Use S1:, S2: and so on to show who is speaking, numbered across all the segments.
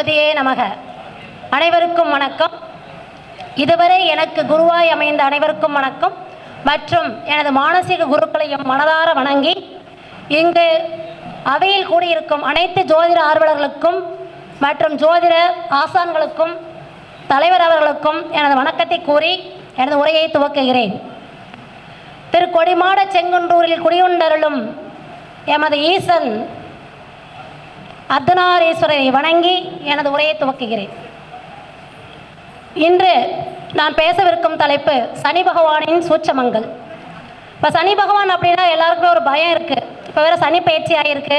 S1: கணபதியே நமக. அனைவருக்கும் வணக்கம். இதுவரை எனக்கு குருவாய் அமைந்த அனைவருக்கும் வணக்கம். மற்றும் எனது மானசீக குருக்களையும் மனதார வணங்கி இங்கு அவையில் கூடியிருக்கும் அனைத்து ஜோதிட ஆர்வலர்களுக்கும் மற்றும் ஜோதிட ஆசான்களுக்கும் தலைவர் அவர்களுக்கும் எனது வணக்கத்தை கூறி எனது உரையை துவக்குகிறேன். திரு கொடிமாட செங்குன்றூரில் குடியுண்டருளும் எமது ஈசன் அர்த்தநாரீஸ்வரரை வணங்கி எனது உரையை துவக்குகிறேன். இன்று நான் பேசவிருக்கும் தலைப்பு சனி பகவானின் சூட்சமங்கள். இப்போ சனி பகவான் அப்படின்னா எல்லாருக்குமே ஒரு பயம் இருக்குது இப்போ வேறு சனி பயிற்சி ஆகிருக்கு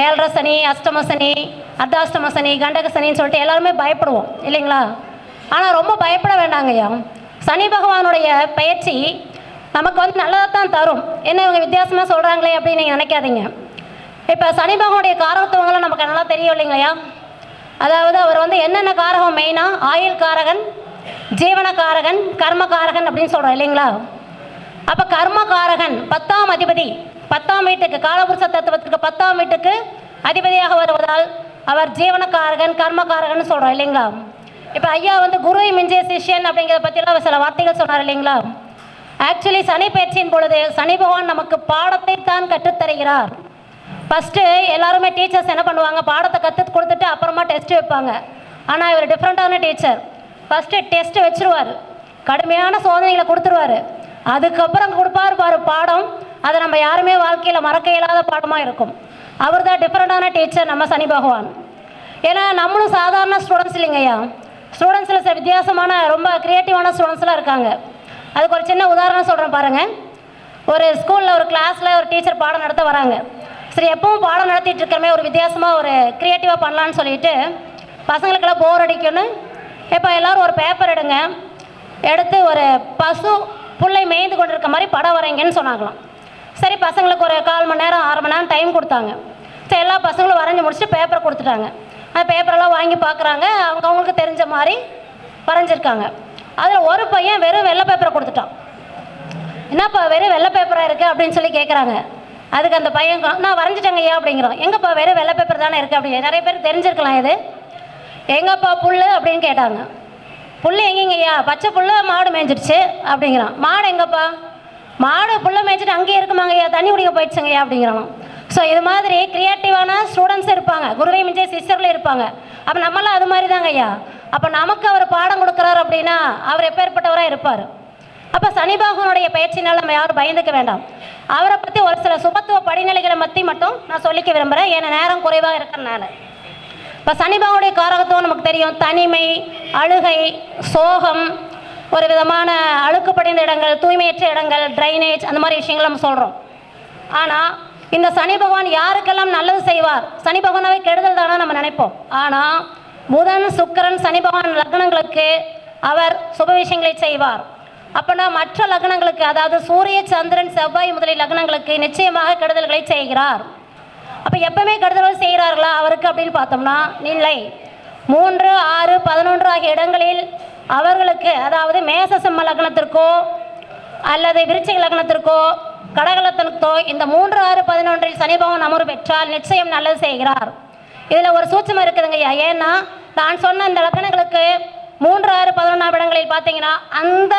S1: ஏழரை சனி அஷ்டம சனி அர்த்தாஷ்டம சனி கண்டக சனின்னு சொல்லிட்டு எல்லாருமே பயப்படுவோம். இல்லைங்களா? ஆனால் ரொம்ப பயப்பட வேண்டாங்கய்யா சனி பகவானுடைய பயிற்சி நமக்கு வந்து நல்லதாக தான் தரும். என்ன இவங்க வித்தியாசமாக சொல்கிறாங்களே அப்படின்னு நீங்கள் நினைக்காதீங்க. இப்போ சனி பகவானுடைய காரகத்துவங்களும் நமக்கு நல்லா தெரியும் இல்லைங்களையா அதாவது அவர் வந்து என்னென்ன காரகம் மெயினாக ஆயுள் காரகன் ஜீவனக்காரகன் அப்படின்னு சொல்கிறோம் இல்லைங்களா? அப்போ கர்மகாரகன் பத்தாம் அதிபதி. பத்தாம் வீட்டுக்கு காலபுருஷ தத்துவத்திற்கு பத்தாம் வீட்டுக்கு அதிபதியாக வருவதால் அவர் ஜீவனக்காரகன் கர்மகாரகன் சொல்கிறோம் இல்லைங்களா? இப்போ ஐயா வந்து குருவை மிஞ்சிய சிஷ்யன் அப்படிங்கிறத பற்றிலாம் அவர் சில வார்த்தைகள் சொன்னார் இல்லைங்களா? ஆக்சுவலி சனி பயிற்சியின் பொழுது சனி பகவான் நமக்கு பாடத்தை தான் கற்றுத்தருகிறார். ஃபஸ்ட்டு எல்லாருமே டீச்சர்ஸ் என்ன பண்ணுவாங்க? பாடத்தை கற்று கொடுத்துட்டு அப்புறமா டெஸ்ட் வைப்பாங்க. ஆனால் இவர் டிஃப்ரெண்ட்டான டீச்சர் ஃபஸ்ட்டு டெஸ்ட்டு வச்சிருவார். கடுமையான சோதனைகளை கொடுத்துருவாரு. அதுக்கப்புறம் கொடுப்பாரு பாரு பாடம். அதை நம்ம யாருமே வாழ்க்கையில் மறக்க இயலாத பாடமாக இருக்கும். அவர் தான் டிஃப்ரெண்ட்டான டீச்சர் நம்ம சனி பகவான். ஏன்னா நம்மளும் சாதாரண ஸ்டூடெண்ட்ஸ் இல்லைங்கய்யா ஸ்டூடெண்ட்ஸில் சில வித்தியாசமான ரொம்ப க்ரியேட்டிவான ஸ்டூடெண்ட்ஸ்லாம் இருக்காங்க. அதுக்கு ஒரு சின்ன உதாரணம் சொல்கிறேன் பாருங்கள் ஒரு ஸ்கூலில் ஒரு கிளாஸில் ஒரு டீச்சர் பாடம் நடத்த வராங்க. சரி எப்பவும் பாடம் நடத்திட்டு இருக்கிறமே ஒரு வித்தியாசமாக ஒரு க்ரியேட்டிவாக பண்ணலான்னு சொல்லிட்டு பசங்களுக்கெல்லாம் போர் அடிக்கணும் இப்போ எல்லோரும் ஒரு பேப்பர் எடுங்க. எடுத்து ஒரு பசு பிள்ளை மேய்ந்து கொண்டு இருக்க மாதிரி படம் வரைங்கன்னு சொன்னாங்களாம். சரி பசங்களுக்கு ஒரு கால் மணி நேரம் அரை மணி நேரம் டைம் கொடுத்தாங்க. சரி எல்லா பசங்களும் வரைஞ்சி முடிச்சுட்டு பேப்பரை கொடுத்துட்டாங்க. அந்த பேப்பரெல்லாம் வாங்கி பார்க்குறாங்க அவங்க அவங்களுக்கு தெரிஞ்ச மாதிரி வரைஞ்சிருக்காங்க. அதில் ஒரு பையன் வெறும் வெள்ளை பேப்பரை கொடுத்துட்டான். என்னப்பா வெறும் வெள்ளை பேப்பராக இருக்குது அப்படின்னு சொல்லி கேட்குறாங்க அதுக்கு அந்த பையன் நான் வரைஞ்சிட்டேங்க ஐயா அப்படிங்கிறோம் எங்கப்பா வெறும் வெள்ளை பேப்பர் தானே இருக்குது அப்படி நிறைய பேர் தெரிஞ்சிருக்கலாம் இது. எங்கப்பா புல் அப்படின்னு கேட்டாங்க. புல் எங்கேங்க ஐயா? பச்சை புல்ல மாடு மேய்ஞ்சிடுச்சு அப்படிங்கிறான். மாடு எங்கப்பா? மாடு புல்ல மேய்ச்சிட்டு அங்கேயே இருக்குமாங்க ஐயா தண்ணி குடிக்க போயிடுச்சுங்க ஐயா அப்படிங்கிறான். ஸோ இது மாதிரி கிரியேட்டிவான ஸ்டூடெண்ட்ஸ் இருப்பாங்க. குருவை மிஞ்சே சிஸ்டரில் இருப்பாங்க. அப்போ நம்மளாம் அது மாதிரி தாங்க ஐயா. அப்போ நமக்கு அவர் பாடம் கொடுக்குறாரு அப்படின்னா அவர் எப்பேற்பட்டவராக இருப்பார்? அப்போ சனி பயிற்சினால் நம்ம யாரும் பயந்துக்க வேண்டாம். அவரை பற்றி ஒரு சில சுபத்துவ படிநிலைகளை பற்றி மட்டும் நான் சொல்லிக்க விரும்புகிறேன் ஏன்னா நேரம் குறைவாக இருக்கிறனால இப்போ சனி பகவானுடைய காரகத்துவம் நமக்கு தெரியும். தனிமை அழுகை சோகம் ஒரு விதமான அழுக்கு படிந்த இடங்கள் தூய்மையற்ற இடங்கள் ட்ரைனேஜ் அந்த மாதிரி விஷயங்கள் நம்ம சொல்கிறோம் ஆனால் இந்த சனி பகவான் யாருக்கெல்லாம் நல்லது செய்வார்? சனி பகவானாவே கெடுதல் தானே நம்ம நினைப்போம். ஆனால் புதன் சுக்கிரன் சனி பகவான் லக்னங்களுக்கு அவர் சுப விஷயங்களை செய்வார். அப்போனா மற்ற லக்னங்களுக்கு அதாவது சூரிய சந்திரன் செவ்வாய் முதலிய லக்னங்களுக்கு நிச்சயமாக கெடுதல்களை செய்கிறார். அப்போ எப்பவுமே கெடுதல்கள் செய்கிறார்களா? அவருக்கு அப்படின்னு பார்த்தோம்னா இல்லை. மூன்று ஆறு பதினொன்று ஆகிய இடங்களில் அவர்களுக்கு அதாவது மேச சிம்ம லக்னத்திற்கோ அல்லது விருச்சிக லக்னத்திற்கோ கடகலத்திற்கோ இந்த மூன்று ஆறு பதினொன்றில் சனிபவன் அமர்வு பெற்றால் நிச்சயம் நல்லது செய்கிறார். இதில் ஒரு சூட்சம் இருக்குதுங்க ஐயா. ஏன்னா நான் சொன்ன இந்த லக்னங்களுக்கு மூன்று ஆறு பதினொன்றாம் இடங்களில் பார்த்தீங்கன்னா அந்த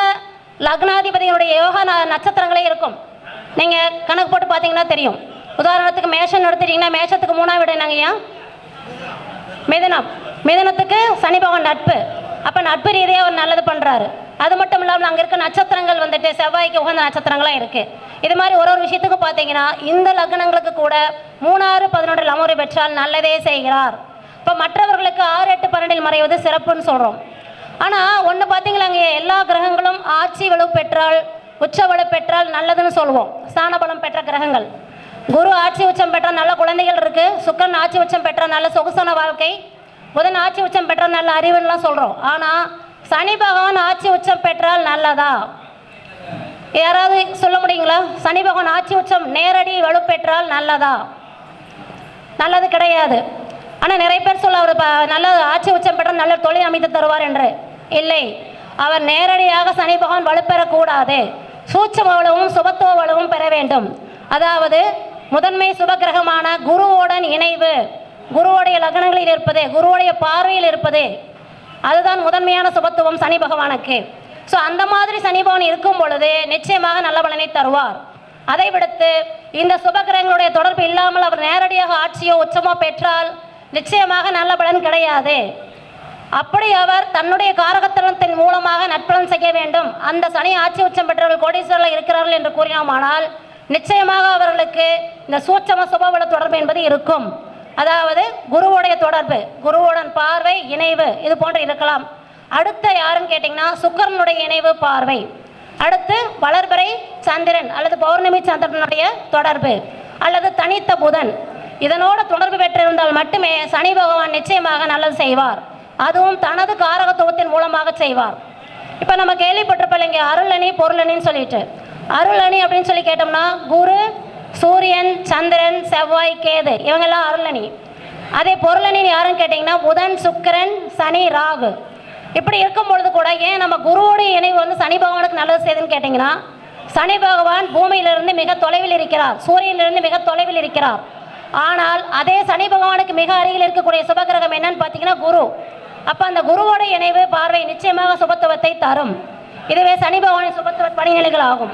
S1: லக்னாதிபதியினுடைய யோகா நட்சத்திரங்களே இருக்கும். நீங்கள் கணக்கு போட்டு பார்த்தீங்கன்னா தெரியும். உதாரணத்துக்கு மேஷம் எடுத்துட்டீங்கன்னா மேஷத்துக்கு மூணாம் விட என்னங்கய்யா மிதனம். மிதனத்துக்கு சனி பகவான் நட்பு. அப்போ நட்பு ரீதியாக அவர் நல்லது பண்ணுறாரு அது மட்டும் இல்லாமல் அங்கே இருக்க நட்சத்திரங்கள் வந்துட்டு செவ்வாய்க்கு உகந்த நட்சத்திரங்களாம் இருக்குது இது மாதிரி ஒரு ஒரு விஷயத்துக்கும் பார்த்தீங்கன்னா இந்த லக்னங்களுக்கு கூட மூணாறு பதினொன்றில் அமர்வு பெற்றால் நல்லதே செய்கிறார். இப்போ மற்றவர்களுக்கு ஆறு எட்டு பன்னெண்டில் மறைவது சிறப்புன்னு சொல்கிறோம் ஆனால் ஒன்று பார்த்தீங்களாங்க எல்லா கிரகங்களும் ஆட்சி வலு பெற்றால் உச்ச வலு பெற்றால் நல்லதுன்னு சொல்லுவோம். ஸ்தானபலம் பெற்ற கிரகங்கள். குரு ஆட்சி உச்சம் பெற்றால் நல்ல குழந்தைகள் இருக்கு. சுக்கரன் ஆட்சி உச்சம் பெற்றால் நல்ல சொகுசான வாழ்க்கை. புதன் ஆட்சி உச்சம் பெற்றால் நல்ல அறிவுன்னுலாம் சொல்கிறோம் ஆனால் சனி பகவான் ஆட்சி உச்சம் பெற்றால் நல்லதா? யாராவது சொல்ல முடியுங்களா? சனி பகவான் ஆட்சி உச்சம் நேரடி வலுப்பெற்றால் நல்லதா? நல்லது கிடையாது. ஆனால் நிறைய பேர் சொல்ல அவர் நல்ல ஆட்சி உச்சம் பெற்றால் நல்ல தொழில் அமைத்து தருவார் என்று. இல்லை. அவர் நேரடியாக சனி பகவான் வலுப்பெறக்கூடாது சூட்சம வலுவும் சுபத்துவ வலுவும் பெற வேண்டும். அதாவது முதன்மை சுபகிரகமான குருவோடன் இணைவு. குருவுடைய லக்னங்களில் இருப்பது குருவோடைய பார்வையில் இருப்பது. அதுதான் முதன்மையான சுபத்துவம் சனி பகவானுக்கு. ஸோ அந்த மாதிரி சனி பகவான் இருக்கும் பொழுது நிச்சயமாக நல்ல பலனை தருவார். அதை விடுத்து இந்த சுபகிரகங்களுடைய தொடர்பு இல்லாமல் அவர் நேரடியாக ஆட்சியோ உச்சமோ பெற்றால் நிச்சயமாக நல்ல பலன் கிடையாது. அப்படி அவர் தன்னுடைய காரகத்தனத்தின் மூலமாக நட்பலன் செய்ய வேண்டும். அந்த சனி ஆட்சி உச்சம் பெற்றவர்கள் கோடீஸ்வரில் இருக்கிறார்கள் என்று கூறினோமானால் நிச்சயமாக அவர்களுக்கு இந்த சூட்சம சுபபல தொடர்பு என்பது இருக்கும். அதாவது குருவுடைய தொடர்பு குருவுடன் பார்வை இணைவு இது போன்று இருக்கலாம். அடுத்த யாருன்னு கேட்டிங்கன்னா சுக்கரனுடைய இணைவு பார்வை. அடுத்து வளர்பிறை சந்திரன் அல்லது பௌர்ணமி சந்திரனுடைய தொடர்பு அல்லது தனித்த புதன். இதனோட தொடர்பு பெற்றிருந்தால் மட்டுமே சனி பகவான் நிச்சயமாக நல்லது செய்வார். அதுவும் தனது காரகத்துவத்தின் மூலமாக செய்வார். இப்போ நம்ம கேள்விப்பட்டிருப்போம் இங்கே அருளணி பொருளணின்னு சொல்லிட்டு. அருளணி அப்படின்னு சொல்லி கேட்டோம்னா குரு சூரியன் சந்திரன் செவ்வாய் கேது இவங்கெல்லாம் அருளணி. அதே பொருளணின்னு யாருன்னு கேட்டிங்கன்னா புதன் சுக்கிரன் சனி ராகு. இப்படி இருக்கும் பொழுது கூட ஏன் நம்ம குருவோடைய இணைவு வந்து சனி பகவானுக்கு நல்லது செய்யுதுன்னு கேட்டிங்கன்னா சனி பகவான் பூமியிலிருந்து மிக தொலைவில் இருக்கிறார் சூரியனிலிருந்து மிக தொலைவில் இருக்கிறார். ஆனால் அதே சனி பகவானுக்கு மிக அருகில் இருக்கக்கூடிய சுபகிரகம் என்னன்னு பார்த்தீங்கன்னா குரு. அப்போ அந்த குருவோட இணைவு பார்வை நிச்சயமாக சுபத்துவத்தை தரும். இதுவே சனி பகவானின் சுபத்துவ படிநிலைகள் ஆகும்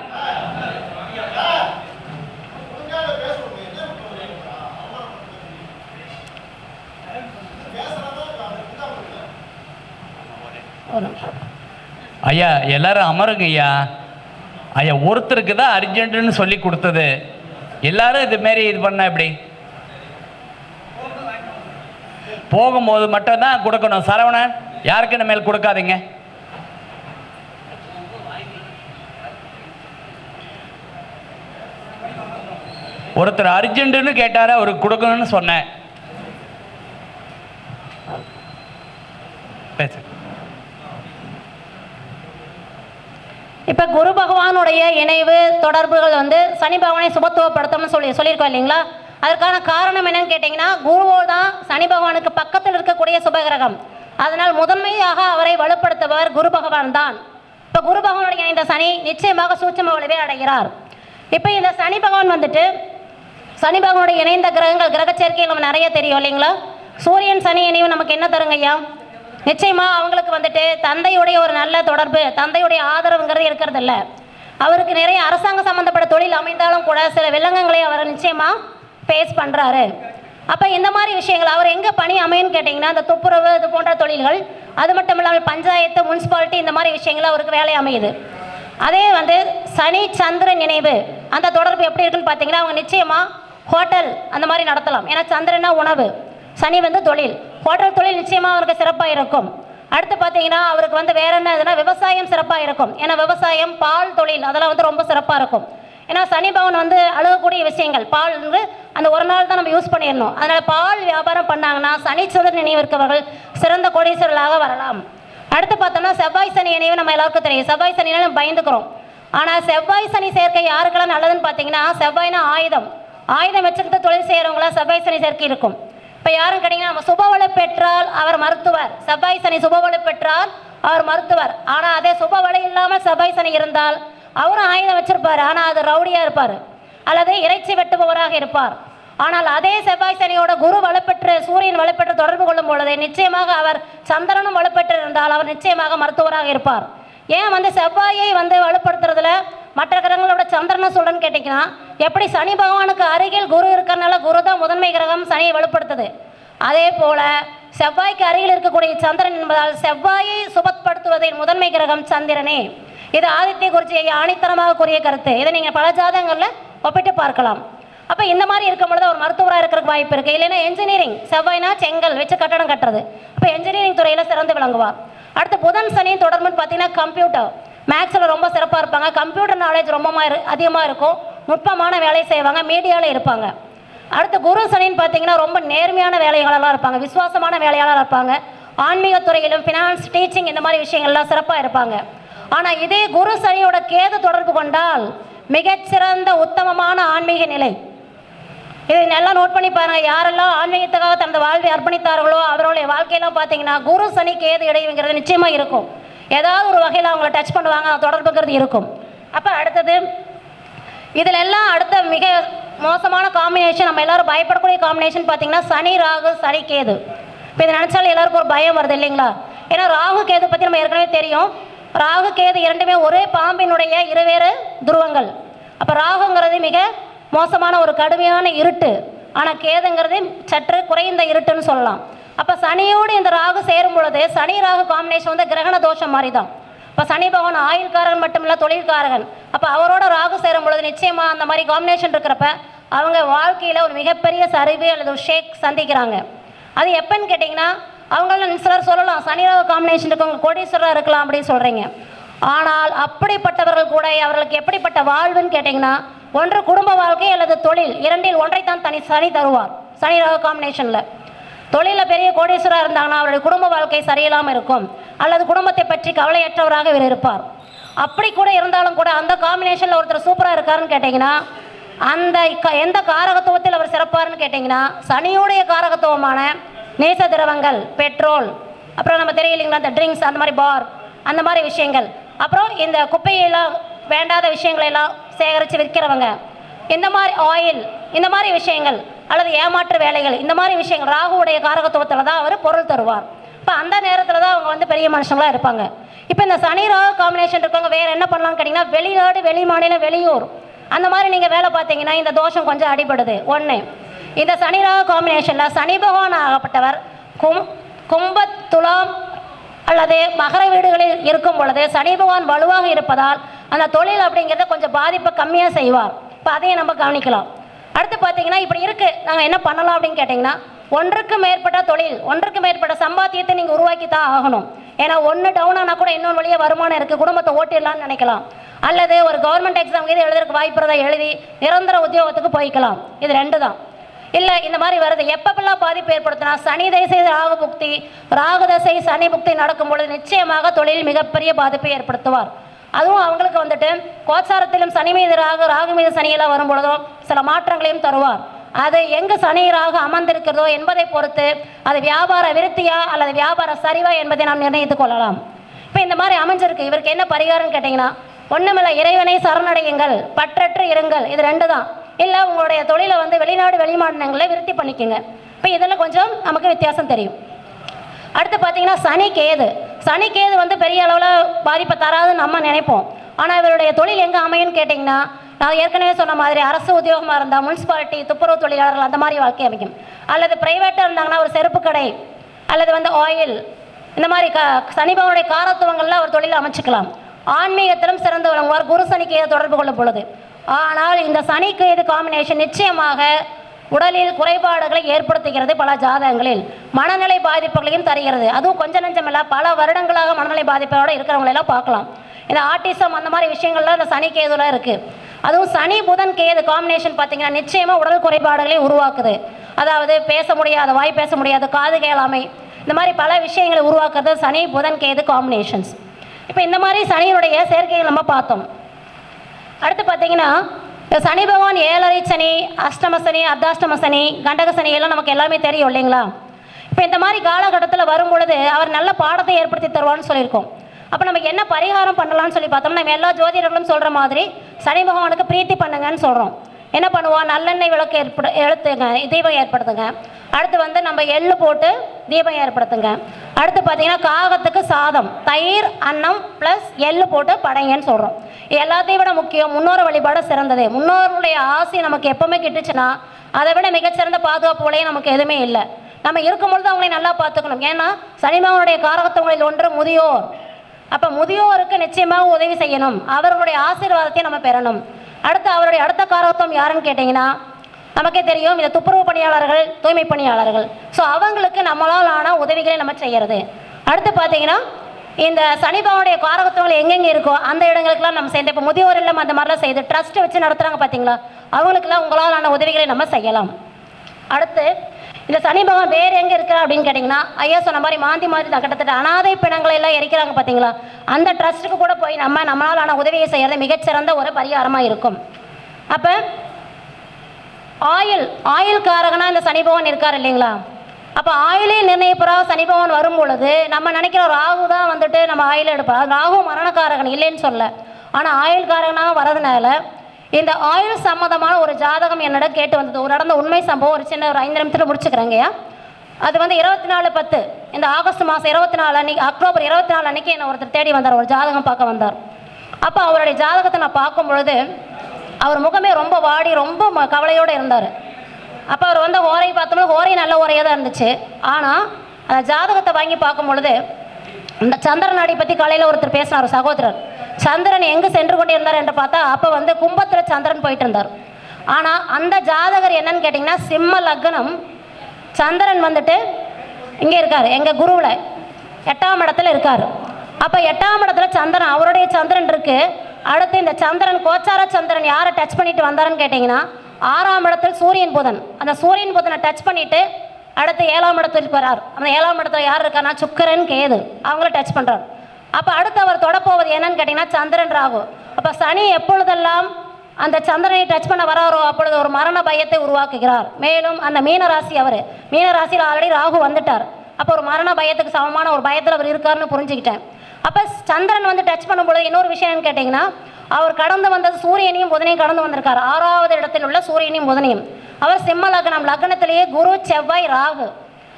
S2: ஐயா எல்லாரும் அமருங்க ஐயா. ஐயா ஒருத்தருக்கு தான் அர்ஜென்ட்டுன்னு சொல்லி கொடுத்தது. எல்லாரும் இது மாரி இது பண்ண எப்படி? போகும்போது மட்டும் தான் கொடுக்கணும். சரவணன் யாருக்கு இனிமேல் கொடுக்காதீங்க? ஒருத்தர் அர்ஜென்ட்டுன்னு கேட்டார் அவருக்கு கொடுக்கணும்னு சொன்னேன். பேசு.
S1: இப்போ குரு பகவானுடைய இணைவு தொடர்புகள் வந்து சனி பகவானை சுபத்துவப்படுத்தும்னு சொல்லி சொல்லியிருக்கோம் இல்லைங்களா? அதற்கான காரணம் என்னன்னு கேட்டிங்கன்னா குருவோ தான் சனி பகவானுக்கு பக்கத்தில் இருக்கக்கூடிய சுபகிரகம். அதனால் முதன்மையாக அவரை வலுப்படுத்துபவர் குரு பகவான் தான். இப்போ குரு பகவானுடைய இணைந்த சனி நிச்சயமாக சூட்சம வலுவே அடைகிறார். இப்போ இந்த சனி பகவான் வந்துட்டு சனி பகவானுடைய இணைந்த கிரகங்கள் கிரக சேர்க்கைகள் நம்ம நிறைய தெரியும் இல்லைங்களா? சூரியன் சனி இணைவு நமக்கு என்ன தருங்க ஐயா? நிச்சயமாக அவங்களுக்கு வந்துட்டு தந்தையுடைய ஒரு நல்ல தொடர்பு தந்தையுடைய ஆதரவுங்கிறது இருக்கிறது இல்லை அவருக்கு நிறைய அரசாங்க சம்பந்தப்பட்ட தொழில் அமைந்தாலும் கூட சில வில்லங்கங்களை அவர் நிச்சயமாக ஃபேஸ் பண்ணுறாரு அப்போ இந்த மாதிரி விஷயங்கள் அவர் எங்கே பணி அமையன்னு கேட்டிங்கன்னா அந்த துப்புரவு இது போன்ற தொழில்கள் அது மட்டும் இல்லாமல் பஞ்சாயத்து முனிசிபாலிட்டி இந்த மாதிரி விஷயங்கள் அவருக்கு வேலை அமையுது. அதே வந்து சனி சந்திரன் நினைவு அந்த தொடர்பு எப்படி இருக்குன்னு பார்த்தீங்கன்னா அவங்க நிச்சயமாக ஹோட்டல் அந்த மாதிரி நடத்தலாம். ஏன்னா சந்திரனா உணவு சனி வந்து தொழில். ஹோட்டல் தொழில் நிச்சயமாக அவருக்கு சிறப்பாக இருக்கும். அடுத்து பார்த்தீங்கன்னா அவருக்கு வந்து வேற என்ன இதுனா விவசாயம் சிறப்பாக இருக்கும். ஏன்னா விவசாயம் பால் தொழில் அதெல்லாம் வந்து ரொம்ப சிறப்பாக இருக்கும். ஏன்னா சனி பவன் வந்து அழுகக்கூடிய விஷயங்கள். பால் வந்து அந்த ஒரு நாள் தான் நம்ம யூஸ் பண்ணிடணும். அதனால் பால் வியாபாரம் பண்ணாங்கன்னா சனி சந்திரன் நினைவு இருக்கவர்கள் சிறந்த கோடீஸ்வரர்களாக வரலாம். அடுத்து பார்த்தோம்னா செவ்வாய் சனி நினைவு நம்ம எல்லாருக்கும் தெரியும். செவ்வாய் சனினால நம்ம பயந்துக்கிறோம். ஆனால் செவ்வாய் சனி சேர்க்கை யாருக்கெல்லாம் நல்லதுன்னு பார்த்தீங்கன்னா செவ்வாய்னா ஆயுதம். ஆயுதம் வச்சுக்கிட்டு தொழில் செய்கிறவங்களாம் செவ்வாய் சனி சேர்க்கை இருக்கும். இப்போ யாரும் கேட்டிங்கன்னா நம்ம சுபவளை பெற்றால் அவர் மருத்துவர். செவ்வாய் சனி சுபவளை பெற்றால் அவர் மருத்துவர். ஆனால் அதே சுபவளை இல்லாமல் செவ்வாய் சனி இருந்தால் அவரும் ஆயுதம் வச்சிருப்பார் ஆனால் அது ரவுடியாக இருப்பார். அல்லது இறைச்சி வெட்டுபவராக இருப்பார். ஆனால் அதே செவ்வாய் சனியோட குரு வலுப்பெற்று சூரியன் வலுப்பெற்று தொடர்பு கொள்ளும் பொழுது நிச்சயமாக அவர் சந்திரனும் வலுப்பெற்று இருந்தால் அவர் நிச்சயமாக மருத்துவராக இருப்பார். ஏன் வந்து செவ்வாயை வந்து வலுப்படுத்துறதுல மற்ற கிரகங்களோட சந்திரனை சொல்றேன்னு கேட்டிங்கன்னா எப்படி சனி பகவானுக்கு அருகில் குரு இருக்கிறனால குரு தான் முதன்மை கிரகம் சனியை வலுப்படுத்துது. அதே போல செவ்வாய்க்கு அருகில் இருக்கக்கூடிய சந்திரன் என்பதால் செவ்வாயை சுபப்படுத்துவதில் முதன்மை கிரகம் சந்திரனே. இது ஆதித்ய குறிச்சியை ஆணித்தரமாக கூறிய கருத்து. இதை நீங்கள் பல ஜாதகங்களில் ஒப்பிட்டு பார்க்கலாம். அப்போ இந்த மாதிரி இருக்கும் பொழுது ஒரு மருத்துவராக இருக்கிறதுக்கு வாய்ப்பு இருக்குது இல்லைன்னா என்ஜினியரிங் செவ்வாய்னா செங்கல் வச்சு கட்டடம் கட்டுறது. அப்போ என்ஜினியரிங் துறையில் சிறந்து விளங்குவா. அடுத்து புதன் சனியின் தொடர்புன்னு பார்த்தீங்கன்னா கம்ப்யூட்டர் மேக்ஸில் ரொம்ப சிறப்பாக இருப்பாங்க. கம்ப்யூட்டர் நாலேஜ் ரொம்ப அதிகமாக இருக்கும். நுட்பமான வேலையை செய்வாங்க. மீடியாவில் இருப்பாங்க. அடுத்து குரு சனின்னு பார்த்தீங்கன்னா ரொம்ப நேர்மையான வேலையாளராக இருப்பாங்க. விசுவாசமான வேலையாளராக இருப்பாங்க. ஆன்மீக துறையிலும் ஃபினான்ஸ் டீச்சிங் இந்த மாதிரி விஷயங்கள்லாம் சிறப்பாக இருப்பாங்க. ஆனால் இதே குரு சனியோட கேது தொடர்பு கொண்டால் மிகச்சிறந்த உத்தமமான ஆன்மீக நிலை. இதை நல்லா நோட் பண்ணி பாருங்க. யாரெல்லாம் ஆன்மீகத்துக்காக தனது வாழ்வை அர்ப்பணித்தார்களோ அவர்களுடைய வாழ்க்கையெல்லாம் பார்த்தீங்கன்னா குரு சனி கேது இடைவுங்கிறது நிச்சயமா இருக்கும். ஏதாவது ஒரு வகையில் அவங்கள டச் பண்ணுவாங்க தொடர்புங்கிறது இருக்கும். அப்போ அடுத்தது இதில் எல்லாம் அடுத்த மிக மோசமான காம்பினேஷன் நம்ம எல்லாரும் பயப்படக்கூடிய காம்பினேஷன் பார்த்தீங்கன்னா சனி ராகு சனி கேது. இப்போ இதை நினச்சாலும் எல்லாருக்கும் ஒரு பயம் வருது இல்லைங்களா? ஏன்னா ராகு கேது பற்றி நம்ம ஏற்கனவே தெரியும். ராகு கேது இரண்டுமே ஒரே பாம்பினுடைய இருவேறு துருவங்கள். அப்போ ராகுங்கிறது மிக மோசமான ஒரு கடுமையான இருட்டு. ஆனால் கேதுங்கிறது சற்று குறைந்த இருட்டுன்னு சொல்லலாம். அப்போ சனியோடு இந்த ராகு சேரும் பொழுது சனி ராகு காம்பினேஷன் வந்து கிரகண தோஷம் மாதிரி தான் இப்போ சனி பகவான் ஆயுள்காரன் மட்டுமில்ல தொழில்காரகன். அப்போ அவரோட ராகு சேரும் பொழுது நிச்சயமாக அந்த மாதிரி காம்பினேஷன் இருக்கிறப்ப அவங்க வாழ்க்கையில் ஒரு மிகப்பெரிய சரிவு அல்லது ஒரு ஷேக் சந்திக்கிறாங்க. அது எப்பன்னு கேட்டிங்கன்னா அவங்களும் சிலர் சொல்லலாம் சனி காம்பினேஷன் இருக்கவங்க கோடீஸ்வரராக இருக்கலாம் அப்படின்னு சொல்கிறீங்க ஆனால் அப்படிப்பட்டவர்கள் கூட அவர்களுக்கு எப்படிப்பட்ட வாழ்வுன்னு கேட்டிங்கன்னா ஒன்று குடும்ப வாழ்க்கை அல்லது தொழில் இரண்டில் ஒன்றைத்தான் தனி சனி தருவார் சனி ராகு காம்பினேஷனில் தொழிலில் பெரிய கோடீஸ்வராக இருந்தாங்கன்னா அவருடைய குடும்ப வாழ்க்கை சரியில்லாமல் இருக்கும். அல்லது குடும்பத்தை பற்றி கவலையற்றவராக இவர் இருப்பார். அப்படி கூட இருந்தாலும் கூட அந்த காம்பினேஷனில் ஒருத்தர் சூப்பராக இருக்காருன்னு கேட்டிங்கன்னா அந்த க- எந்த காரகத்துவத்தில் அவர் சிறப்பாருன்னு கேட்டிங்கன்னா சனியுடைய காரகத்துவமான நேச திரவங்கள் பெட்ரோல் அப்புறம் நம்ம தெரியலைங்களா அந்த ட்ரிங்க்ஸ் அந்த மாதிரி பார் அந்த மாதிரி விஷயங்கள். அப்புறம் இந்த குப்பையெல்லாம் வேண்டாத விஷயங்களெல்லாம் சேகரித்து விற்கிறவங்க. இந்த மாதிரி ஆயில் இந்த மாதிரி விஷயங்கள் அல்லது ஏமாற்று வேலைகள் இந்த மாதிரி விஷயங்கள் ராகுவுடைய காரகத்துவத்தில் தான் அவர் பொருள் தருவார். இப்போ அந்த நேரத்தில் தான் அவங்க வந்து பெரிய மனுஷங்களாக இருப்பாங்க. இப்போ இந்த சனி ராகு காம்பினேஷன் இருக்கவங்க வேறு என்ன பண்ணலாம்னு கேட்டிங்கன்னா வெளிநாடு வெளி மாநிலம் வெளியூர். அந்த மாதிரி நீங்கள் வேலை பார்த்தீங்கன்னா இந்த தோஷம் கொஞ்சம் அடிபடுது. ஒன்று இந்த சனி ராகு காம்பினேஷனில் சனி பகவான் ஆகப்பட்டவர் கும் கும்ப துலாம் அல்லது மகர வீடுகளில் இருக்கும் பொழுது சனி பகவான் வலுவாக இருப்பதால் அந்த தொழில் அப்படிங்கிறத கொஞ்சம் பாதிப்பை கம்மியாக செய்வார். இப்போ அதையும் நம்ம கவனிக்கலாம். அடுத்து பார்த்தீங்கன்னா இப்படி இருக்குது நாங்கள் என்ன பண்ணலாம் அப்படின்னு கேட்டிங்கன்னா ஒன்றுக்கு மேற்பட்ட தொழில் ஒன்றுக்கு மேற்பட்ட சம்பாத்தியத்தை நீங்கள் உருவாக்கி தான் ஆகணும். ஏன்னா ஒன்று டவுன் ஆனால் கூட இன்னொரு வழியாக வருமானம் இருக்குது குடும்பத்தை ஓட்டிடலாம்னு நினைக்கலாம். அல்லது ஒரு கவர்மெண்ட் எக்ஸாம் இது எழுதுறதுக்கு வாய்ப்பு எழுதி நிரந்தர உத்தியோகத்துக்கு போய்க்கலாம். இது ரெண்டு தான். இல்லை இந்த மாதிரி வருது எப்பப்பெல்லாம் பாதிப்பு ஏற்படுத்தினா சனி தசை ராகு புக்தி ராகு தசை சனி புக்தி நடக்கும் பொழுது நிச்சயமாக தொழில் மிகப்பெரிய பாதிப்பை ஏற்படுத்துவார். அதுவும் அவங்களுக்கு வந்துட்டு கோச்சாரத்திலும் சனி மீது ராகு ராகு மீது சனியெல்லாம் வரும் பொழுதும் சில மாற்றங்களையும் தருவார். அது எங்கு சனி ராகு அமர்ந்திருக்கிறதோ என்பதை பொறுத்து அது வியாபார விருத்தியா அல்லது வியாபார சரிவா என்பதை நாம் நிர்ணயித்துக் கொள்ளலாம். இப்போ இந்த மாதிரி அமைஞ்சிருக்கு. இவருக்கு என்ன பரிகாரம்னு கேட்டிங்கன்னா ஒன்றுமில்ல இறைவனை சரணடையுங்கள் பற்றற்று இருங்கள். இது ரெண்டு தான் இல்லை உங்களுடைய தொழிலை வந்து வெளிநாடு வெளிமாநிலங்களில் விருத்தி பண்ணிக்கோங்க. இப்போ இதில் கொஞ்சம் நமக்கு வித்தியாசம் தெரியும். அடுத்து பார்த்தீங்கன்னா சனி கேது. சனி கேது வந்து பெரிய அளவில் பாதிப்பை தராதுன்னு நம்ம நினைப்போம். ஆனால் இவருடைய தொழில் எங்கே அமையும்னு கேட்டிங்கன்னா நான் ஏற்கனவே சொன்ன மாதிரி அரசு உத்தியோகமாக இருந்தால் முனிசிபாலிட்டி துப்புரவு தொழிலாளர்கள் அந்த மாதிரி வாழ்க்கை அமைக்கும் அல்லது ப்ரைவேட்டாக இருந்தாங்கன்னா ஒரு செருப்பு கடை அல்லது வந்து ஆயில் இந்த மாதிரி க சனிபவனுடைய காரத்துவங்களில் ஒரு தொழில் அமைச்சுக்கலாம். ஆன்மீகத்திலும் சிறந்து வழங்குவார் குரு சனி தொடர்பு கொள்ளும் பொழுது ஆனால் இந்த சனி கேது காம்பினேஷன் நிச்சயமாக உடலில் குறைபாடுகளை ஏற்படுத்துகிறது பல ஜாதகங்களில். மனநிலை பாதிப்புகளையும் தருகிறது. அதுவும் கொஞ்ச நஞ்சமில்ல பல வருடங்களாக மனநிலை பாதிப்போட இருக்கிறவங்களெல்லாம் பார்க்கலாம். இந்த ஆர்டிசம் அந்த மாதிரி விஷயங்கள்லாம் இந்த சனி கேதுலாம் இருக்குது அதுவும் சனி புதன் கேது காம்பினேஷன் பார்த்தீங்கன்னா நிச்சயமாக உடல் குறைபாடுகளை உருவாக்குது. அதாவது பேச முடியாத வாய் பேச முடியாத காது கேளாமை. இந்த மாதிரி பல விஷயங்களை உருவாக்குறது சனி புதன் கேது காம்பினேஷன்ஸ் இப்போ இந்த மாதிரி சனியினுடைய சேர்க்கைகள் நம்ம பார்த்தோம். அடுத்து பார்த்தீங்கன்னா சனி பகவான் ஏழரை சனி அஷ்டம சனி அர்த்தாஷ்டம சனி கண்டக சனி எல்லாம் நமக்கு எல்லாமே தெரியும் இல்லைங்களா? இப்போ இந்த மாதிரி காலகட்டத்தில் வரும் பொழுது அவர் நல்ல பாடத்தை ஏற்படுத்தி தருவான்னு சொல்லியிருக்கோம். அப்போ நமக்கு என்ன பரிகாரம் பண்ணலாம்னு சொல்லி பார்த்தோம்னா நம்ம எல்லா ஜோதிடர்களும் சொல்கிற மாதிரி சனி பகவானுக்கு பிரீத்தி பண்ணுங்கன்னு சொல்கிறோம் என்ன பண்ணுவோம்? நல்லெண்ணெய் விளக்கு ஏற்படு எழுத்துங்க தீபம் ஏற்படுத்துங்க. அடுத்து வந்து நம்ம எள்ளு போட்டு தீபம் ஏற்படுத்துங்க. அடுத்து பார்த்தீங்கன்னா காகத்துக்கு சாதம் தயிர் அன்னம் ப்ளஸ் எள்ளு போட்டு படைங்கன்னு சொல்கிறோம் எல்லாத்தையும் விட முக்கியம் முன்னோர் வழிபாடு சிறந்தது. முன்னோர்களுடைய ஆசை நமக்கு எப்போவுமே கிட்டுச்சுன்னா அதை விட மிகச்சிறந்த பாதுகாப்பு உலையும் நமக்கு எதுவுமே இல்லை. நம்ம இருக்கும் பொழுது அவங்களை நல்லா பார்த்துக்கணும். ஏன்னா சனிமாவனுடைய காரகத்தவங்களில் ஒன்று முதியோர். அப்போ முதியோருக்கு நிச்சயமாக உதவி செய்யணும். அவர்களுடைய ஆசீர்வாதத்தை நம்ம பெறணும். அடுத்து அவருடைய அடுத்த காரகத்துவம் யாருன்னு கேட்டிங்கன்னா நமக்கே தெரியும் இந்த துப்புரவு பணியாளர்கள் தூய்மை பணியாளர்கள். ஸோ அவங்களுக்கு நம்மளால் ஆன உதவிகளை நம்ம செய்கிறது அடுத்து பார்த்தீங்கன்னா இந்த சனிபாவுடைய காரகத்துவங்கள் எங்கெங்கே இருக்கோ அந்த இடங்களுக்கெல்லாம் நம்ம சேர்ந்து இப்போ முதியோர் இல்லம் அந்த மாதிரிலாம் செய்து ட்ரஸ்ட்டு வச்சு நடத்துகிறாங்க பார்த்தீங்களா? அவங்களுக்கெல்லாம் உங்களால் ஆன உதவிகளை நம்ம செய்யலாம். அடுத்து இந்த சனி பகவான் வேறு எங்கே இருக்கிறா அப்படின்னு கேட்டிங்கன்னா ஐயா சொன்ன மாதிரி மாந்தி மாதிரி தான் கிட்டத்தட்ட அனாதை பிணங்களை எல்லாம் எரிக்கிறாங்க பார்த்தீங்களா அந்த ட்ரஸ்ட்டுக்கு கூட போய் நம்ம நம்மளால் ஆன உதவியை செய்கிறது மிகச்சிறந்த ஒரு பரிகாரமாக இருக்கும். அப்போ ஆயில் ஆயில் காரகனா இந்த சனி பகவான் இருக்கார் இல்லைங்களா? அப்போ ஆயிலே நிர்ணயிப்பரா சனி பகவான் வரும் பொழுது நம்ம நினைக்கிற ராகு தான் வந்துட்டு நம்ம ஆயில் எடுப்போம் ராகு மரணக்காரகன் இல்லைன்னு சொல்ல. ஆனால் ஆயில் காரகனாக வரதுனால இந்த ஆயுள் சம்மந்தமான ஒரு ஜாதகம் என்னோட கேட்டு வந்தது. ஒரு நடந்த உண்மை சம்பவம் ஒரு சின்ன ஒரு ஐந்து நிமிஷத்தில் முடிச்சுக்கிறேங்கய்யா அது வந்து இருபத்தி நாலு பத்து. இந்த ஆகஸ்ட் மாதம் இருபத்தி நாலு அன்னைக்கு அக்டோபர் இருபத்தி நாலு அன்னைக்கு என்னை ஒருத்தர் தேடி வந்தார் ஒரு ஜாதகம் பார்க்க வந்தார். அப்போ அவருடைய ஜாதகத்தை நான் பார்க்கும் பொழுது அவர் முகமே ரொம்ப வாடி ரொம்ப ம- கவலையோடு இருந்தார். அப்போ அவர் வந்து ஓரை பார்த்தோம்னா ஓரை நல்ல ஓரையாக தான் இருந்துச்சு. ஆனால் அந்த ஜாதகத்தை வாங்கி பார்க்கும் பொழுது இந்த சந்திரன் நாடி பற்றி காலையில் ஒருத்தர் பேசினார் சகோதரர். சந்திரன் எங்கே சென்று கொண்டே இருந்தார் என்று பார்த்தா அப்போ வந்து கும்பத்தில் சந்திரன் போயிட்டு இருந்தார் ஆனால் அந்த ஜாதகர் என்னன்னு கேட்டிங்கன்னா சிம்ம லக்னம் சந்திரன் வந்துட்டு இங்கே இருக்கார் எங்கள் குருவில் எட்டாம் இடத்துல இருக்கார். அப்போ எட்டாம் இடத்துல சந்திரன் அவருடைய சந்திரன் இருக்குது அடுத்து இந்த சந்திரன் கோச்சார சந்திரன் யாரை டச் பண்ணிட்டு வந்தாருன்னு கேட்டிங்கன்னா ஆறாம் இடத்தில் சூரியன் புதன். அந்த சூரியன் புதனை டச் பண்ணிவிட்டு அடுத்து ஏழாம் இடத்துக்கு போகிறார் அந்த ஏழாம் இடத்துல யார் இருக்கான்னா சுக்கரன் கேது. அவங்கள டச் பண்ணுறார் அப்போ அடுத்து அவர் தொடப்போவது என்னன்னு கேட்டிங்கன்னா சந்திரன் ராகு. அப்போ சனி எப்பொழுதெல்லாம் அந்த சந்திரனை டச் பண்ண வராரோ அப்பொழுது ஒரு மரண பயத்தை உருவாக்குகிறார். மேலும் அந்த மீனராசி அவர். மீனராசியில் ஆல்ரெடி ராகு வந்துட்டார். அப்போ ஒரு மரண பயத்துக்கு சமமான ஒரு பயத்தில் அவர் இருக்காருன்னு புரிஞ்சுக்கிட்டேன். அப்போ சந்திரன் வந்து டச் பண்ணும்பொழுது இன்னொரு விஷயம் கேட்டிங்கன்னா அவர் கடந்து வந்தது சூரியனையும் புதனையும் கடந்து வந்திருக்கார். ஆறாவது இடத்தில் உள்ள சூரியனையும் புதனையும். அவர் சிம்ம லக்னம். லக்னத்திலேயே குரு செவ்வாய் ராகு.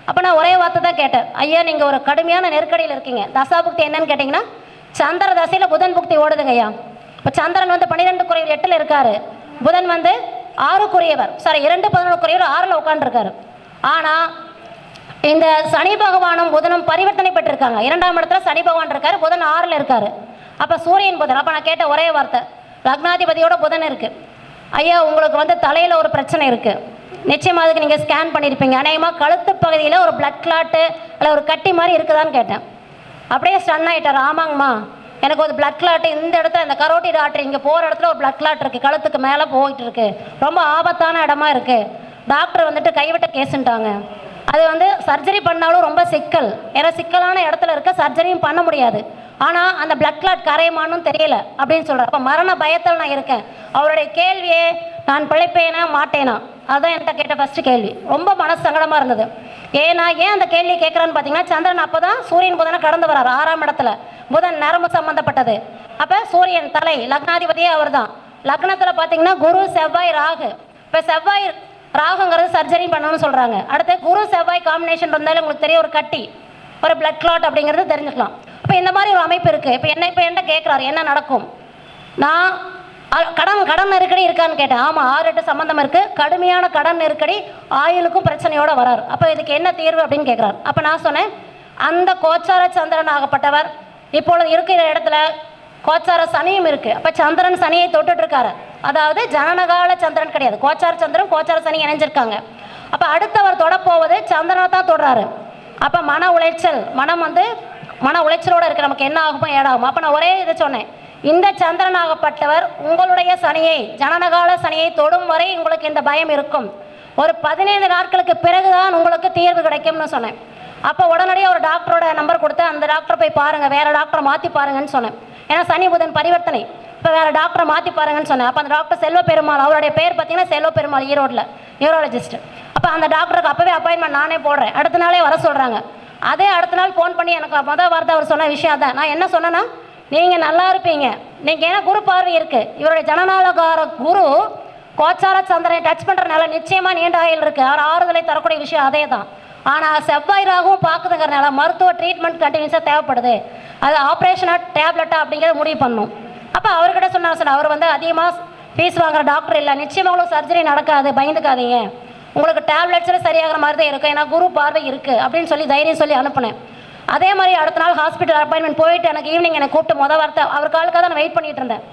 S1: அப்போ நான் ஒரே வார்த்தை தான் கேட்டேன். ஐயா நீங்கள் ஒரு கடுமையான நெருக்கடியில் இருக்கீங்க. தசா புக்தி என்னன்னு கேட்டிங்கன்னா சந்திர தசையில் புதன் புக்தி ஓடுதுங்க ஐயா. இப்போ சந்திரன் வந்து பன்னிரெண்டு குறைவர் எட்டில் இருக்காரு. புதன் வந்து ஆறுக்குரியவர் சாரி இரண்டு பதினொன்று குறைவர் ஆறில் உட்காந்துருக்காரு ஆனால் இந்த சனி பகவானும் புதனும் பரிவர்த்தனை பெற்றிருக்காங்க. இரண்டாம் இடத்துல சனி பகவான் இருக்காரு புதன் ஆறில் இருக்காரு. அப்போ சூரியன் புதன். அப்போ நான் கேட்ட ஒரே வார்த்தை லக்னாதிபதியோட புதன் இருக்குது ஐயா உங்களுக்கு வந்து தலையில் ஒரு பிரச்சனை இருக்குது நிச்சயமாக அதுக்கு நீங்கள் ஸ்கேன் பண்ணியிருப்பீங்க அநேகமாக கழுத்து பகுதியில் ஒரு பிளட் கிளாட்டு இல்லை ஒரு கட்டி மாதிரி இருக்குதான்னு கேட்டேன். அப்படியே ஸ்டன் ஆகிட்டார் ஆமாங்கம்மா. எனக்கு ஒரு பிளட் கிளாட்டு இந்த இடத்துல இந்த கரோட்டி டாக்டர் இங்கே போகிற இடத்துல ஒரு பிளட் கிளாட் இருக்குது கழுத்துக்கு மேலே போயிட்டு இருக்கு. ரொம்ப ஆபத்தான இடமா இருக்குது டாக்டர் வந்துட்டு கைவிட்ட கேஸுன்ட்டாங்க அது வந்து சர்ஜரி பண்ணாலும் ரொம்ப சிக்கல். ஏன்னா சிக்கலான இடத்துல இருக்க சர்ஜரியும் பண்ண முடியாது. ஆனால் அந்த பிளட் கிளாட் கரையுமான்னு தெரியல அப்படின்னு சொல்கிறார் அப்போ மரண பயத்தில் நான் இருக்கேன். அவருடைய கேள்வியே நான் பிழைப்பேனா மாட்டேனா? அதுதான் என்கிட்ட கேட்ட ஃபஸ்ட்டு கேள்வி. ரொம்ப மனசு சங்கடமாக இருந்தது. ஏன்னா ஏன் அந்த கேள்வியை கேட்குறான்னு பார்த்தீங்கன்னா சந்திரன் அப்போ தான் சூரியன் புதனை கடந்து வரார் ஆறாம் இடத்துல. புதன் நரம்பு சம்மந்தப்பட்டது அப்போ சூரியன் தலை லக்னாதிபதியே அவர் தான் லக்னத்தில் பார்த்தீங்கன்னா குரு செவ்வாய் ராகு. இப்போ செவ்வாய் ராகுங்கிறது சர்ஜரி பண்ணணும்னு சொல்கிறாங்க அடுத்து குரு செவ்வாய் காம்பினேஷன் இருந்தாலும் உங்களுக்கு தெரிய ஒரு கட்டி ஒரு பிளட் கிளாட் அப்படிங்கிறது தெரிஞ்சுக்கலாம். இப்போ இந்த மாதிரி ஒரு அமைப்பு இருக்குது இப்போ என்ன இப்போ என்ன கேட்குறாரு என்ன நடக்கும்? நான் கடன் கடன் நெருக்கடி இருக்கான்னு கேட்டேன். ஆமாம் ஆறு எட்டு சம்மந்தம் இருக்குது கடுமையான கடன் நெருக்கடி ஆயுளுக்கும் பிரச்சனையோடு வரார். அப்போ இதுக்கு என்ன தீர்வு அப்படின்னு கேட்குறாரு அப்போ நான் சொன்னேன் அந்த கோச்சார சந்திரன் ஆகப்பட்டவர். இப்பொழுது இருக்கிற இடத்துல கோச்சார சனியும் இருக்குது அப்போ சந்திரன் சனியை தொட்டுட்ருக்காரு. அதாவது ஜனனகால சந்திரன் கிடையாது. கோச்சார சந்திரன் கோச்சார சனி இணைஞ்சிருக்காங்க. அப்போ அடுத்தவர் தொடப்போவது சந்திரனை தான் தொடுறாரு. அப்போ மன உளைச்சல் மனம் வந்து மன உளைச்சலோடு இருக்குது நமக்கு என்ன ஆகுமோ ஏடாகும். அப்போ நான் ஒரே இதை சொன்னேன். இந்த சந்திரனாகப்பட்டவர் உங்களுடைய சனியை ஜனனகால சனியை தொடும் வரை உங்களுக்கு இந்த பயம் இருக்கும். ஒரு பதினைந்து நாட்களுக்கு பிறகுதான் உங்களுக்கு தீர்வு கிடைக்கும்னு சொன்னேன். அப்போ உடனடியாக ஒரு டாக்டரோட நம்பர் கொடுத்து அந்த டாக்டரை போய் பாருங்கள் வேறு டாக்டரை மாற்றி பாருங்கன்னு சொன்னேன். ஏன்னா சனி புதன் பரிவர்த்தனை. இப்போ வேறு டாக்டரை மாற்றி பாருங்கன்னு சொன்னேன். அப்போ அந்த டாக்டர் செல்வ பெருமாள் அவருடைய பேர் பார்த்தீங்கன்னா செல்வ பெருமாள் ஈரோட்டில் நியூராலஜிஸ்ட் அப்போ அந்த டாக்டருக்கு அப்போவே அப்பாயின்மெண்ட் நானே போடுறேன். அடுத்த நாளே வர சொல்கிறாங்க அதே அடுத்த நாள் ஃபோன் பண்ணி எனக்கு மொதல் வார்த்தை அவர் சொன்ன விஷயம் தான் நான் என்ன சொன்னேன்னா நீங்கள் நல்லா இருப்பீங்க. நீங்கள் ஏன்னா குரு பார்வை இருக்குது இவருடைய ஜனநாயகார குரு கோச்சார சந்திரனை டச் பண்ணுறனால நிச்சயமாக நீண்ட ஆயில் இருக்குது அவர் ஆறுதலை தரக்கூடிய விஷயம் அதே தான் ஆனால் செவ்வாய் ராகவும் பார்க்குதுங்கிறனால மருத்துவ ட்ரீட்மெண்ட் கண்டினியூஸாக தேவைப்படுது. அது ஆப்ரேஷனாக டேப்லெட்டா அப்படிங்கிறத முடிவு பண்ணும். அப்போ அவர்கிட்ட சொன்னார் சார் அவர் வந்து அதிகமாக ஃபீஸ் வாங்குற டாக்டர் இல்லை. நிச்சயமாக உங்களுக்கு சர்ஜரி நடக்காது பயந்துக்காதீங்க. உங்களுக்கு டேப்லெட்ஸில் சரியாகிற மாதிரி தான் இருக்கும். ஏன்னா குரு பார்வை இருக்குது அப்படின்னு சொல்லி தைரியம் சொல்லி அனுப்புனேன். அதே மாதிரி அடுத்த நாள் ஹாஸ்பிட்டல் அப்பாயின்மெண்ட் போயிட்டு எனக்கு ஈவினிங் எனக்கு கூப்பிட்டு முத வார்த்தை அவர் காலுக்காக தான் நான் வெயிட் பண்ணிட்டு இருந்தேன்.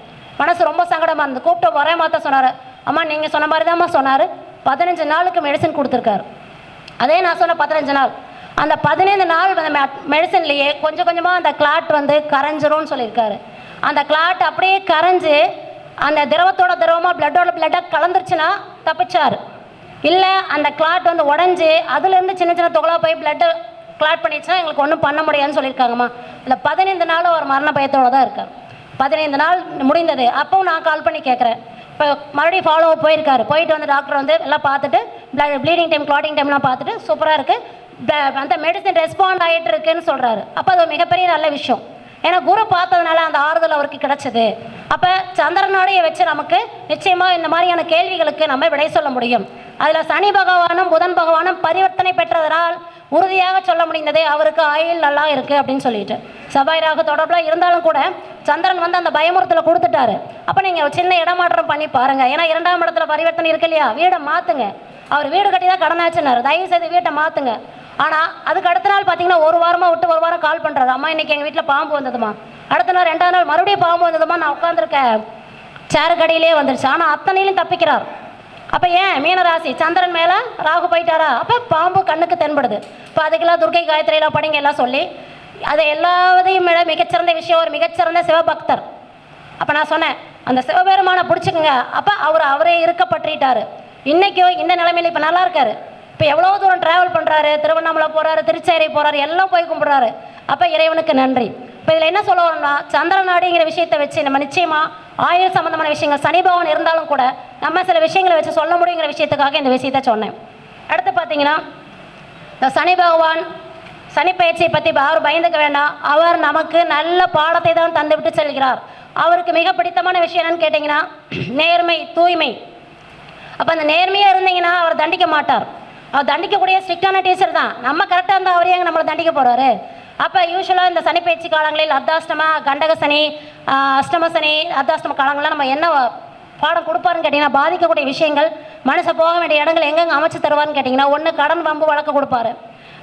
S1: மனசு ரொம்ப சங்கடமாக இருந்தது. கூப்பிட்டு ஒரே மாத்த சொன்னார். அம்மா நீங்கள் சொன்ன மாதிரி தான்மா சொன்னார். பதினஞ்சு நாளுக்கு மெடிசன் கொடுத்துருக்காரு. அதே நான் சொன்ன பதினஞ்சு நாள். அந்த பதினைந்து நாள் அந்த மெடிசன்லேயே கொஞ்சம் கொஞ்சமாக அந்த கிளாட் வந்து கரைஞ்சிரும்னு சொல்லியிருக்காரு. அந்த கிளாட் அப்படியே கரைஞ்சு அந்த திரவத்தோட திரவமாக பிளட்டோட பிளட்டாக கலந்துருச்சுன்னா தப்பிச்சார். இல்லை அந்த கிளாட் வந்து உடஞ்சி அதுலேருந்து சின்ன சின்ன துகளாக போய் பிளட்டை கிளாட் பண்ணிடுச்சுன்னா எங்களுக்கு ஒன்றும் பண்ண முடியாதுன்னு சொல்லியிருக்காங்கம்மா. இல்லை பதினைந்து நாள் அவர் மரண பயத்தோடு தான் இருக்கார். பதினைந்து நாள் முடிந்தது. அப்பவும் நான் கால் பண்ணி கேட்குறேன். இப்போ மறுபடியும் ஃபாலோ போயிருக்காரு. போயிட்டு வந்து டாக்டர் வந்து எல்லாம் பார்த்துட்டு ப்ளீடிங் டைம் கிளாட்டிங் டைம்லாம் பார்த்துட்டு சூப்பராக இருக்குது அந்த மெடிசன் ரெஸ்பாண்ட் ஆகிட்டு இருக்குன்னு சொல்கிறாரு அப்போ அது மிகப்பெரிய நல்ல விஷயம். ஏன்னா குரு பார்த்ததுனால அந்த ஆறுதல் அவருக்கு கிடைச்சது. அப்போ சந்திரனோடைய வச்சு நமக்கு நிச்சயமாக இந்த மாதிரியான கேள்விகளுக்கு நம்ம விடை சொல்ல முடியும். அதில் சனி பகவானும் புதன் பகவானும் பரிவர்த்தனை பெற்றதனால் உறுதியாக சொல்ல முடிந்தது அவருக்கு ஆயுள் நல்லா இருக்குது அப்படின்னு சொல்லிட்டு. செவ்வாய் ராகு தொடர்பில் இருந்தாலும் கூட சந்திரன் வந்து அந்த பயமுறுத்தில் கொடுத்துட்டாரு. அப்போ நீங்கள் சின்ன இடமாற்றம் பண்ணி பாருங்கள் ஏன்னா இரண்டாம் இடத்துல பரிவர்த்தனை இருக்கு இல்லையா? வீடை மாற்றுங்க அவர் வீடு கட்டி தான் கடனாச்சுன்னாரு தயவு செய்து வீட்டை மாற்றுங்க ஆனால் அதுக்கு அடுத்த நாள் பார்த்தீங்கன்னா ஒரு வாரமாக விட்டு ஒரு வாரம் கால் பண்ணுறாரு அம்மா இன்றைக்கி எங்கள் வீட்டில் பாம்பு வந்ததுமா அடுத்த நாள் ரெண்டாவது நாள் மறுபடியும் பாம்பு வந்ததுமா நான் உட்காந்துருக்கேன் சேரு கடையிலே வந்துருச்சு. ஆனால் அத்தனையிலும் தப்பிக்கிறார். அப்போ ஏன் மீனராசி சந்திரன் மேலே ராகு போயிட்டாரா? அப்போ பாம்பு கண்ணுக்கு தென்படுது. இப்போ அதுக்கெல்லாம் துர்க்கை காயத்ரியில் படிங்க எல்லாம் சொல்லி அது எல்லாத்தையும் விட மிகச்சிறந்த விஷயம் ஒரு மிகச்சிறந்த சிவபக்தர். அப்போ நான் சொன்னேன் அந்த சிவபெருமானை பிடிச்சிக்கங்க. அப்போ அவர் அவரே இருக்க பற்றிட்டாரு இன்றைக்கோ இந்த நிலைமையில் இப்போ நல்லா இருக்காரு. இப்போ எவ்வளோ தூரம் ட்ராவல் பண்ணுறாரு திருவண்ணாமலை போகிறாரு திருச்சேரி போகிறாரு எல்லாம் போய் கும்பிட்றாரு. அப்போ இறைவனுக்கு நன்றி. இப்போ இதில் என்ன சொல்ல வரோம்னா சந்திர நாடுங்கிற விஷயத்தை வச்சு நம்ம நிச்சயமாக ஆயுள் சம்பந்தமான விஷயங்கள் சனி பகவான் இருந்தாலும் கூட நம்ம சில விஷயங்களை வச்சு சொல்ல முடியுங்கிற விஷயத்துக்காக இந்த விஷயத்த சொன்னேன். அடுத்து பார்த்தீங்கன்னா இந்த சனி பகவான் சனி பயிற்சியை பற்றி அவர் பயந்துக்க வேண்டாம். அவர் நமக்கு நல்ல பாடத்தை தான் தந்துவிட்டு செல்கிறார். அவருக்கு மிக பிடித்தமான விஷயம் என்னன்னு கேட்டிங்கன்னா நேர்மை தூய்மை. அப்போ அந்த நேர்மையாக இருந்தீங்கன்னா அவர் தண்டிக்க மாட்டார். அவர் தண்டிக்கக்கூடிய ஸ்ட்ரிக்டான டீச்சர் தான். நம்ம கரெக்டாக இருந்தால் அவரே எங்க நம்மளை தண்டிக்க போகிறாரு அப்போ யூஸ்வலாக இந்த சனி பயிற்சி காலங்களில் அர்த்தாஷ்டம கண்டக சனி அஷ்டமசனி அஷ்டம சனி அர்த்தாஷ்டம காலங்களில் நம்ம என்ன பாடம் கொடுப்பாருன்னு கேட்டிங்கன்னா பாதிக்கக்கூடிய விஷயங்கள் மனுஷன் போக வேண்டிய இடங்கள் எங்கெங்கே அமைச்சு தருவார்னு கேட்டிங்கன்னா ஒன்று கடன் வம்பு வழக்கு கொடுப்பாரு.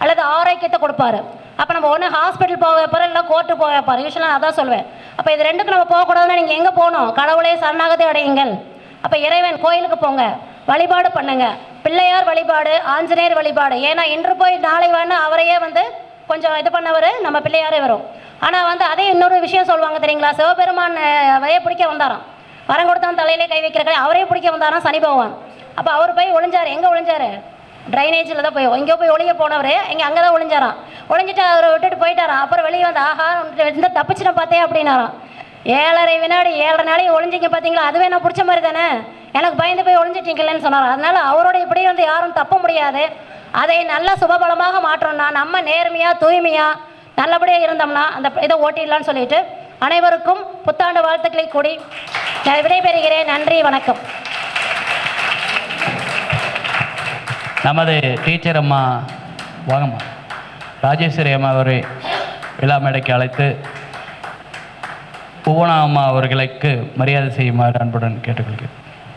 S1: அல்லது ஆரோக்கியத்தை கொடுப்பாரு. அப்போ நம்ம ஒன்று ஹாஸ்பிட்டல் போக வைப்பாரு இல்லை கோர்ட்டு போக வைப்பாரு. யூஸ்வலாக அதான் சொல்லுவேன் அப்போ இது ரெண்டுக்கு நம்ம போகக்கூடாதுன்னா நீங்கள் எங்கே போகணும்? கடவுளே சரணாகத்தை அடையுங்கள். அப்போ இறைவன் கோயிலுக்கு போங்க. வழிபாடு பண்ணுங்க. பிள்ளையார் வழிபாடு ஆஞ்சநேயர் வழிபாடு. ஏன்னா இன்று போய் நாளை வேணும் அவரையே வந்து கொஞ்சம் இது பண்ணவர் நம்ம பிள்ளையாரே வரும். ஆனால் வந்து அதே இன்னொரு விஷயம் சொல்லுவாங்க தெரியுங்களா? சிவபெருமான் வரைய பிடிக்க வந்தாராம். வரம் கொடுத்தவன் தலையிலே கை வைக்கிற அவரே பிடிக்க வந்தாராம் சனி பகவான். அப்போ அவர் போய் ஒளிஞ்சாரு. எங்கே ஒளிஞ்சார்? ட்ரைனேஜில் தான் போய் எங்கேயோ போய் ஒளிய போனவர் இங்கே அங்கே தான் ஒளிஞ்சாராம். ஒளிஞ்சிட்டு அவரை விட்டுட்டு போயிட்டாராம். அப்புறம் வெளியே வந்து ஆஹா இந்த தப்பிச்சிட்ட பார்த்தே அப்படின்னாராம். ஏழரை வினாடி ஏழரை நாளைக்கு ஒளிஞ்சிங்க பார்த்தீங்களா? அதுவே நான் பிடிச்ச மாதிரி தானே? எனக்கு பயந்து போய் ஒளிஞ்சிட்டீங்களேன்னு சொன்னார் அதனால அவரோட இப்படியே வந்து யாரும் தப்ப முடியாது. அதை நல்ல சுபபலமாக மாற்றோம்னா நம்ம நேர்மையாக தூய்மையாக நல்லபடியாக இருந்தோம்னா அந்த இதை ஓட்டிடலான்னு சொல்லிட்டு அனைவருக்கும் புத்தாண்டு வாழ்த்துக்களை கூடி நான் விடைபெறுகிறேன். நன்றி வணக்கம்.
S2: நமது டீச்சர் அம்மா வாங்கம்மா. ராஜேஸ்வரி அம்மா அவரை விழா மேடைக்கு அழைத்து புவனா அம்மா அவர்களுக்கு மரியாதை செய்யுமாறு அன்புடன் கேட்டுக்கொள்கிறேன்.